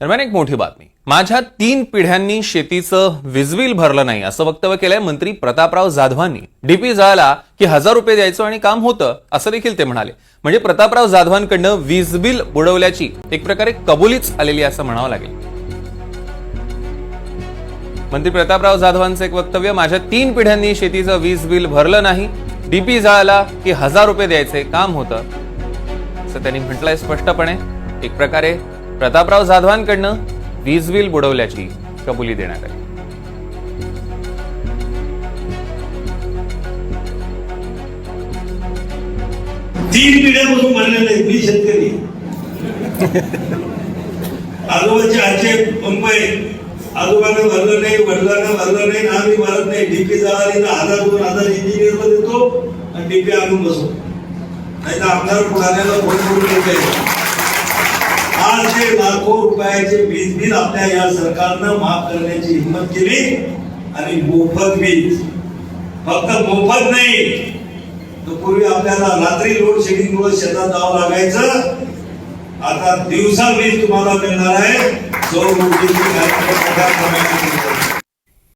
दरम्यान एक मोठी बातमी. माझ्या तीन पिढ्यांनी शेतीचं वीजबिल भरलं नाही असं वक्तव्य केलंय मंत्री प्रतापराव जाधवांनी. डीपी जळाला की हजार रुपये द्यायचं आणि काम होतं असं देखील ते म्हणाले. म्हणजे प्रतापराव जाधवांकडनं वीज बिल बुडवल्याची एक प्रकारे कबुलीच आलेली असं म्हणावं लागेल. मंत्री प्रतापराव जाधवांचं एक वक्तव्य माझ्या तीन पिढ्यांनी शेतीचं वीज बिल भरलं नाही डीपी जळाला की हजार रुपये द्यायचे काम होतं. असं त्यांनी म्हटलंय स्पष्टपणे. एक प्रकारे प्रतापराव जाधवांकडनं वीज बिल बुडवल्याची कबुली देण्यात आली. तीन पिढ्यापासून म्हणले नाही मी शेतकरी? आजोबाचे आजचे पंप आहे आजोबाने भरलं नाही वडिलांना भरलं नाही ना आम्ही भरत नाही डीपी जाणार तर हजार दोन हजार इंजिनियरमध्ये देतो आणि डीपी आणून बसतो. नाही तर आमदार पुढाऱ्याला फोन करून येते आठशे लाखो रुपयाचे वीज बिल आपल्या या सरकारनं माफ करण्याची हिंमत केली आणि मोफत वीज. फक्त मोफत नाही तर पूर्वी आपल्याला रात्री लोड शेडिंग मुळे शेतात जावं लागायचं. आता दिवसा वीज तुम्हाला मिळणार आहे. सौर ऊर्जेची